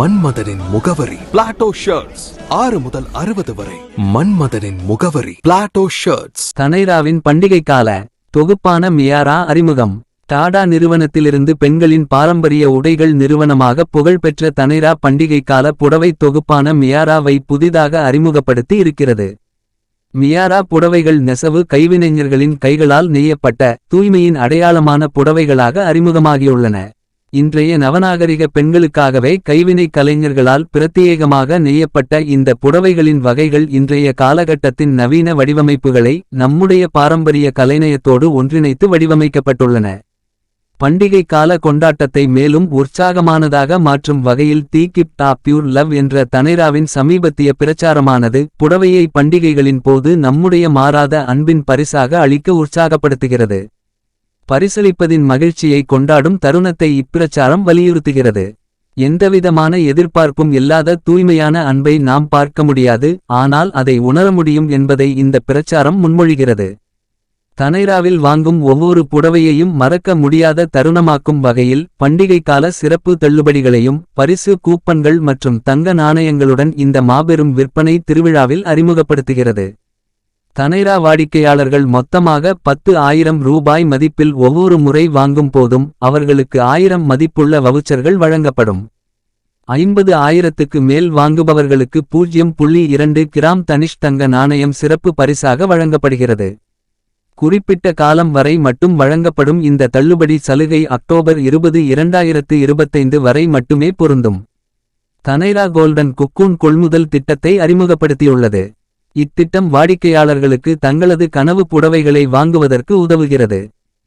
மன்மதனின் முகவரி. Plato shirts ஆறு முதல் அறுபது வரை. மன்மதனின் முகவரி. பிளாட்டோ ஷர்ட்ஸ் தனைராவின் பண்டிகை கால தொகுப்பான மியாரா அறிமுகம். டாடா நிறுவனத்திலிருந்து பெண்களின் பாரம்பரிய உடைகள் நிறுவனமாக புகழ்பெற்ற தனைரா பண்டிகை கால புடவை தொகுப்பான மியாராவை புதிதாக அறிமுகப்படுத்தி இருக்கிறது. மியாரா புடவைகள் நெசவு கைவினைஞர்களின் கைகளால் நெய்யப்பட்ட தூய்மையின் அடையாளமான புடவைகளாக அறிமுகமாகியுள்ளன. இன்றைய நவநாகரிக பெண்களுக்காகவே கைவினை கலைஞர்களால் பிரத்யேகமாக நெய்யப்பட்ட இந்த புடவைகளின் வகைகள் இன்றைய காலகட்டத்தின் நவீன வடிவமைப்புகளை நம்முடைய பாரம்பரிய கலைநயத்தோடு ஒன்றிணைத்து வடிவமைக்கப்பட்டுள்ளன. பண்டிகை கால கொண்டாட்டத்தை மேலும் உற்சாகமானதாக மாற்றும் வகையில் the gift of pure love என்ற தனைராவின் சமீபத்திய பிரச்சாரமானது புடவையை பண்டிகைகளின் போது நம்முடைய மாறாத அன்பின் பரிசாக அளிக்க உற்சாகப்படுத்துகிறது. பரிசளிப்பதின் மகிழ்ச்சியை கொண்டாடும் தருணத்தை இப்பிரச்சாரம் வலியுறுத்துகிறது. எந்தவிதமான எதிர்பார்ப்பும் இல்லாத தூய்மையான அன்பை நாம் பார்க்க முடியாது ஆனால் அதை உணர முடியும் என்பதை இந்த பிரச்சாரம் முன்மொழிகிறது. தனைராவில் வாங்கும் ஒவ்வொரு புடவையையும் மறக்க முடியாத தருணமாக்கும் வகையில் பண்டிகை கால சிறப்பு தள்ளுபடிகளையும் பரிசு கூப்பன்கள் மற்றும் தங்க நாணயங்களுடன் இந்த மாபெரும் விற்பனை திருவிழாவில் அறிமுகப்படுத்துகிறது. தனைரா வாடிக்கையாளர்கள் மொத்தமாக பத்து ஆயிரம் ரூபாய் மதிப்பில் ஒவ்வொரு முறை வாங்கும் போதும் அவர்களுக்கு ஆயிரம் மதிப்புள்ள வவுச்சர்கள் வழங்கப்படும். ஐம்பது ஆயிரத்துக்கு மேல் வாங்குபவர்களுக்கு பூஜ்யம் புள்ளி இரண்டு கிராம் தனிஷ் தங்க நாணயம் சிறப்பு பரிசாக வழங்கப்படுகிறது. குறிப்பிட்ட காலம் வரை மட்டும் வழங்கப்படும் இந்த தள்ளுபடி சலுகை அக்டோபர் இருபது இரண்டாயிரத்து இருபத்தைந்து வரை மட்டுமே பொருந்தும். தனைரா கோல்டன் குக்கூன் கொள்முதல் திட்டத்தை அறிமுகப்படுத்தியுள்ளது. இத்திட்டம் வாடிக்கையாளர்களுக்கு தங்களது கனவு புடவைகளை வாங்குவதற்கு உதவுகிறது.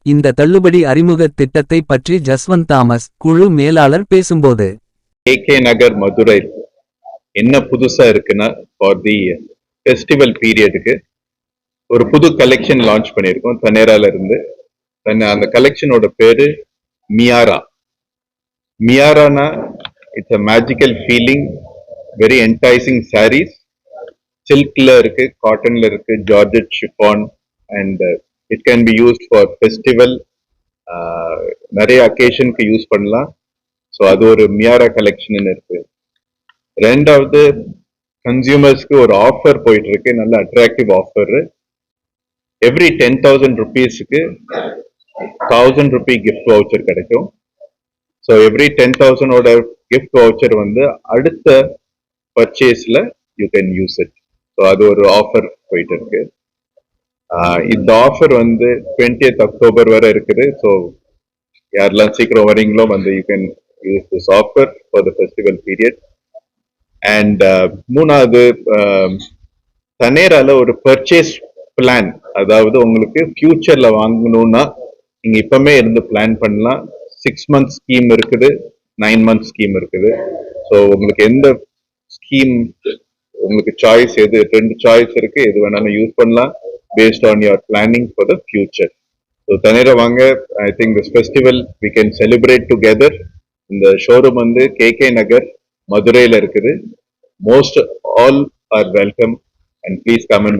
இந்த தள்ளுபடி அறிமுக திட்டத்தை பற்றி ஜஸ்வந்த் தாமஸ் குழு மேலாளர் பேசும்போது. K K Nagar Madurai. என்ன புதுசா இருக்குன்னா ஃபார் தி ஃபெஸ்டிவல் பீரியடுக்கு ஒரு புது கலெக்ஷன் லான்ச் பண்ணியிருக்கோம் தனேரால இருந்து. அந்த கலெக்ஷனோட பேரு மியாரா. மியாரானா it's a magical feeling very enticing saris சில்க்ல இருக்கு காட்டன்ல இருக்கு georgette chiffon and it can be used for festival நிறைய அக்கேஷனுக்கு யூஸ் பண்ணலாம். ஸோ அது ஒரு மியாரா கலெக்ஷன் இருக்கு. ரெண்டாவது கன்சியூமர்ஸ்க்கு ஒரு ஆஃபர் போயிட்டு இருக்கு நல்ல attractive offer every ten thousand ருபீஸுக்கு thousand rupee gift voucher கிடைக்கும். ஸோ எவ்ரி டென் தௌசண்டோட கிஃப்ட் வவுச்சர் வந்து அடுத்த பர்ச்சேஸில் you can use it so அது ஒரு ஆஃபர் போயிட்டு இருக்கு இந்த ஆஃபர் வந்து டுவெண்ட்டியத் அக்டோபர் வரை இருக்குது. ஸோ யாரெல்லாம் சீக்கிரம் வரீங்களோ வந்து you can use this offer for the festival period and மூணாவது தனேரால ஒரு பர்ச்சேஸ் பிளான் அதாவது உங்களுக்கு ஃபியூச்சர்ல வாங்கணும்னா நீங்க இப்பவுமே இருந்து பிளான் பண்ணலாம். சிக்ஸ் மந்த் ஸ்கீம் இருக்குது நைன் மந்த் ஸ்கீம் இருக்குது. ஸோ உங்களுக்கு எந்த ஸ்கீம் உங்களுக்கு சாய்ஸ் எது ரெண்டு சாய்ஸ் இருக்கு எது வேணாலும் யூஸ் பண்ணலாம் based on your planning for the future so Taneira வாங்க I think this festival we can celebrate together இந்த ஷோரூம் வந்து கே கே நகர் மதுரையில் இருக்குது most all are welcome and please come and